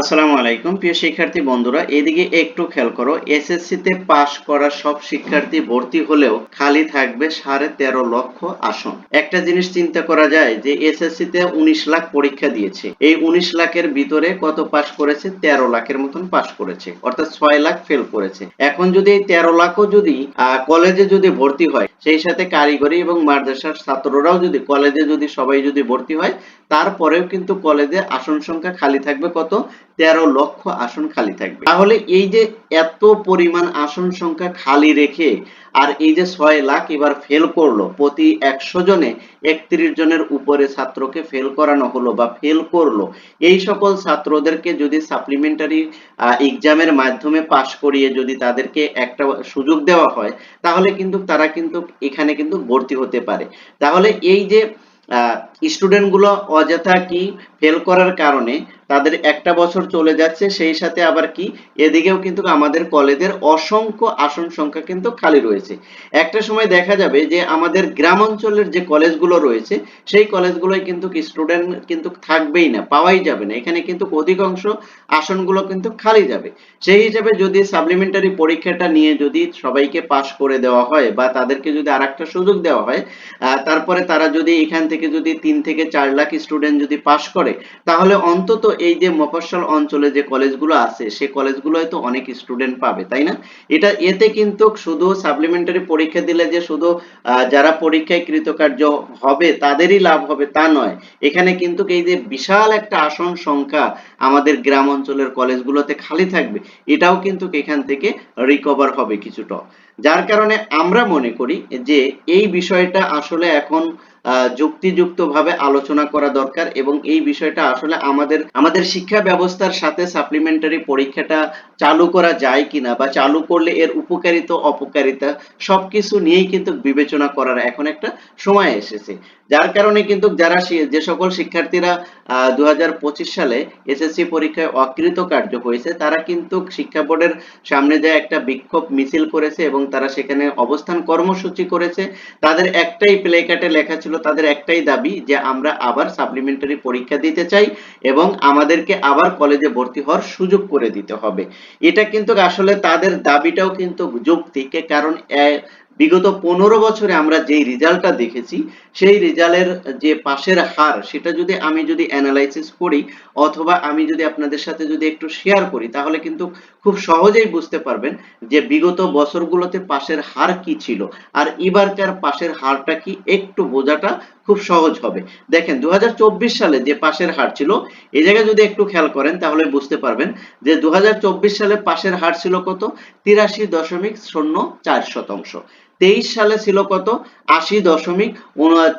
আসসালামু আলাইকুম, প্রিয় শিক্ষার্থী বন্ধুরা, এদিকে একটু খেয়াল করো এসএসসি তে পাশ করা সব শিক্ষার্থী ভর্তি হলেও খালি থাকবে সাড়ে তেরো লক্ষ আসন। একটা জিনিস চিন্তা করা যায় যে এসএসসি তে উনিশ লাখ পরীক্ষা দিয়েছে। এই উনিশ লাখের ভিতরে কত পাশ করেছে? তেরো লাখের মতন পাশ করেছে, অর্থাৎ ছয় লাখ ফেল করেছে। এখন যদি এই তেরো লাখও যদি কলেজে যদি ভর্তি হয়, সেই সাথে কারিগরি এবং মাদ্রাসার ছাত্ররাও যদি কলেজে যদি সবাই যদি ভর্তি হয় তারপরেও কিন্তু কলেজে আসন সংখ্যা খালি থাকবে কত? তেরো লক্ষ আসন খালি থাকবে। তাহলে এই যে এত পরিমাণ আসন সংখ্যা খালি রেখে আর এই যে ছয় লাখ এবার ফেল করল, প্রতি একশো জনে একত্রিশ জনের উপরে ছাত্রকে ফেল করানো হলো বা ফেল করল, এই সকল ছাত্রদেরকে যদি সাপ্লিমেন্টারি এক্সামের মাধ্যমে পাশ করিয়ে যদি তাদেরকে একটা সুযোগ দেওয়া হয়, তাহলে কিন্তু তারা কিন্তু এখানে কিন্তু ভর্তি হতে পারে। তাহলে এই যে স্টুডেন্টগুলো অযথা কি ফেল করার কারণে তাদের একটা বছর চলে যাচ্ছে, সেই সাথে আবার কি এদিকেও কিন্তু আমাদের কলেজের অসংখ্য আসন সংখ্যা কিন্তু খালি রয়েছে। একটা সময় দেখা যাবে যে আমাদের গ্রাম অঞ্চলের যে কলেজগুলো রয়েছে, সেই কলেজগুলোয় কিন্তু স্টুডেন্ট কিন্তু থাকবেই না, পাওয়াই যাবে না। এখানে কিন্তু অধিকাংশ আসনগুলো কিন্তু খালি যাবে। সেই হিসাবে যদি সাপ্লিমেন্টারি পরীক্ষাটা নিয়ে যদি সবাইকে পাশ করে দেওয়া হয় বা তাদেরকে যদি আরেকটা সুযোগ দেওয়া হয় তারপরে তারা যদি এখান থেকে যদি তিন থেকে চার লাখ স্টুডেন্ট যদি পাশ করে, তাহলে অন্তত এই যে মফস্বল অঞ্চলে যে কলেজগুলো আছে, সে কলেজগুলোয় তো অনেক স্টুডেন্ট পাবে, তাই না? এটা এতে কিন্তু শুধু সাপ্লিমেন্টারি পরীক্ষা দিলে যে শুধু যারা পরীক্ষায় কৃতকার্য হবে, তাদেরই লাভ হবে তা নয়। এখানে কিন্তু এই যে বিশাল একটা আসন সংখ্যা আমাদের গ্রাম অঞ্চলের কলেজগুলোতে খালি থাকবে, এটাও কিন্তু এখান থেকে রিকভার হবে কিছুটা। যার কারণে আমরা মনে করি যে এই বিষয়টা আসলে এখন যুক্তিযুক্তভাবে আলোচনা করা দরকার এবং এই বিষয়টা আসলে আমাদের আমাদের শিক্ষা ব্যবস্থার সাথে সাপ্লিমেন্টারি পরীক্ষাটা চালু করা যায় কিনা বা চালু করলে এর উপকারিতা, অপকারিতা সবকিছু নিয়েই কিন্তু বিবেচনা করার এখন একটা সময় এসেছে। যার কারণে কিন্তু যারা যে সকল শিক্ষার্থীরা দু হাজার পঁচিশ সালে এসএসসি পরীক্ষায় অকৃতকার্য হয়েছে, তারা কিন্তু শিক্ষা বোর্ডের সামনে যায় একটা বিক্ষোভ মিছিল করেছে এবং তারা সেখানে অবস্থান কর্মসূচি করেছে, তাদের একটাই প্লে কার্ডে লেখা ছিল তাদের একটাই দাবি যে আমরা আবার সাপ্লিমেন্টারি পরীক্ষা দিতে চাই এবং আমাদেরকে আবার কলেজে ভর্তি হওয়ার সুযোগ করে দিতে হবে। এটা কিন্তু আসলে তাদের দাবিটাও কিন্তু যৌক্তিক কারণ বিগত পনেরো বছরে আমরা যেই রেজাল্টটা দেখেছি, সেই রেজাল্টের যে পাশের হার, সেটা যদি আমি যদি অ্যানালাইসিস করি অথবা আমি যদি আপনাদের সাথে যদি একটু শেয়ার করি, তাহলে কিন্তু খুব সহজেই বুঝতে পারবেন যে বিগত বছরগুলোতে পাশের হার কি ছিল। আর এবারকার পাশের হারটা কি একটু বোঝাটা খুব সহজ হবে। দেখেন দু হাজার চব্বিশ সালে যে পাশের হার ছিল, এ জায়গায় যদি একটু খেয়াল করেন, তাহলে বুঝতে পারবেন যে দু হাজার চব্বিশ সালে পাশের হার ছিল কত? তিরাশি দশমিক শূন্য চার শতাংশ। তেইশ সালে ছিল কত? আশি দশমিক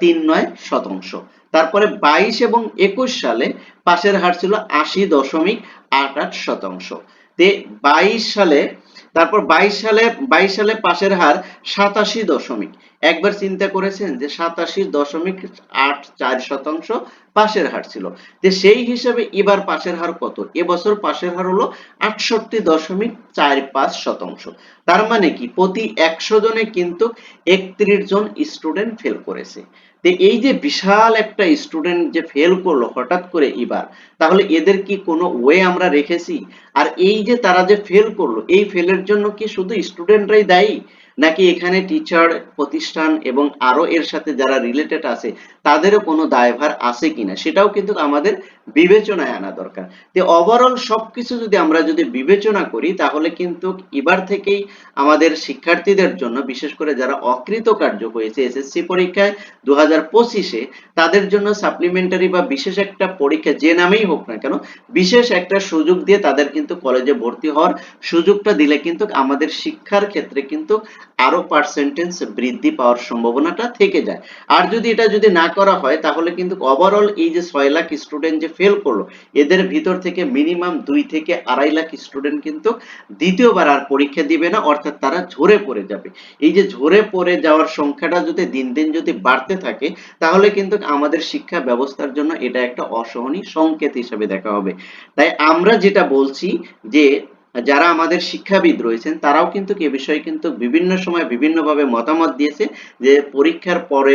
তিন নয় শতাংশ। তারপরে বাইশ এবং একুশ সালে পাশের হার ছিল আশি দশমিক আট আট শতাংশ। তে বাইশ সালে তারপর বাইশ সালে বাইশ সালে পাশের হার সাতাশি দশমিক। একবার চিন্তা করেছেন যে সাতাশি দশমিক আট চার শতাংশ পাশের হার ছিল। যে সেই হিসাবে এবার পাশের হার কত? এবছর পাশের হার হলো আটষট্টি দশমিক চার পাঁচ শতাংশ। তার মানে কি? প্রতি একশো জনে কিন্তু একত্রিশ জন স্টুডেন্ট ফেল করেছে। এই যে বিশাল একটা স্টুডেন্ট যে ফেল করল হঠাৎ করে এবার, তাহলে এদের কি কোনো ওয়ে আমরা রেখেছি? আর এই যে তারা যে ফেল করল, এই ফেলের জন্য কি শুধু স্টুডেন্টরাই দায়ী? নাকি এখানে টিচার প্রতিষ্ঠান এবং আরও এর সাথে যারা রিলেটেড আছে, তাদেরও কোনো দায়ভার আছে কিনা? সেটাও কিন্তু আমাদের বিবেচনায় আনা দরকার। যে ওভারঅল সবকিছু যদি আমরা যদি বিবেচনা করি, তাহলে কিন্তু এবার থেকেই আমাদের শিক্ষার্থীদের জন্য, বিশেষ করে যারা অকৃতকার্য হয়েছে এসএসসি পরীক্ষায় দু হাজার তাদের জন্য সাপ্লিমেন্টারি বা বিশেষ একটা পরীক্ষা যে নামেই হোক না কেন বিশেষ একটা সুযোগ দিয়ে তাদের কিন্তু কলেজে ভর্তি হওয়ার সুযোগটা দিলে কিন্তু আমাদের শিক্ষার ক্ষেত্রে কিন্তু আরও পার্সেন্টেজ বৃদ্ধি পাওয়ার সম্ভাবনাটা থেকে যায়। আর যদি এটা যদি না করা হয়, তাহলে কিন্তু ওভারঅল এই যে ছয় লাখ স্টুডেন্ট যে ফেল করল, এদের ভিতর থেকে মিনিমাম দুই থেকে আড়াই লাখ স্টুডেন্ট কিন্তু দ্বিতীয়বার আর পরীক্ষা দিবে না, অর্থাৎ তারা ঝরে পড়ে যাবে। এই যে ঝরে পড়ে যাওয়ার সংখ্যাটা যদি দিন দিন যদি বাড়তে থাকে, তাহলে কিন্তু আমাদের শিক্ষা ব্যবস্থার জন্য এটা একটা অসহনীয় সংকেত হিসেবে দেখা হবে। তাই আমরা যেটা বলছি যে যারা আমাদের শিক্ষাবিদ রয়েছেন, তারাও কিন্তু এ বিষয়ে কিন্তু বিভিন্ন সময় বিভিন্নভাবে মতামত দিয়েছে যে পরীক্ষার পরে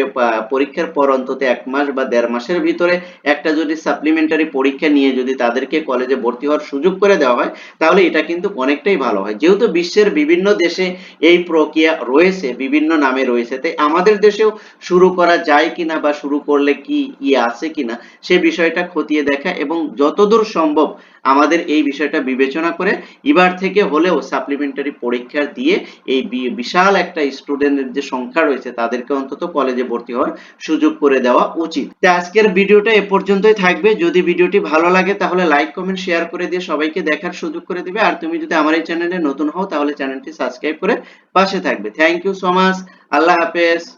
পরীক্ষার পর অন্তত এক মাস বা দেড় মাসের ভিতরে একটা যদি সাপ্লিমেন্টারি পরীক্ষা নিয়ে যদি তাদেরকে কলেজে ভর্তি হওয়ার সুযোগ করে দেওয়া হয়, তাহলে এটা কিন্তু অনেকটাই ভালো হয়। যেহেতু বিশ্বের বিভিন্ন দেশে এই প্রক্রিয়া রয়েছে, বিভিন্ন নামে রয়েছে, তাই আমাদের দেশেও শুরু করা যায় কিনা বা শুরু করলে কি ই আছে কিনা, সে বিষয়টা খতিয়ে দেখা এবং যতদূর সম্ভব আমাদের এই বিষয়টা বিবেচনা করে এবার থেকে হলেও সাপ্লিমেন্টারি পরীক্ষা দিয়ে এই বিশাল একটা স্টুডেন্টের যে সংখ্যা রয়েছে, তাদেরকে অন্তত কলেজে ভর্তি হওয়ার সুযোগ করে দেওয়া উচিত। আজকের ভিডিওটা এ পর্যন্তই থাকবে। যদি ভিডিওটি ভালো লাগে, তাহলে লাইক কমেন্ট শেয়ার করে দিয়ে সবাইকে দেখার সুযোগ করে দিবে। আর তুমি যদি আমার এই চ্যানেলে নতুন হও, তাহলে চ্যানেলটি সাবস্ক্রাইব করে পাশে থাকবে। থ্যাংক ইউ সো মাচ আল্লাহ হাফেজ।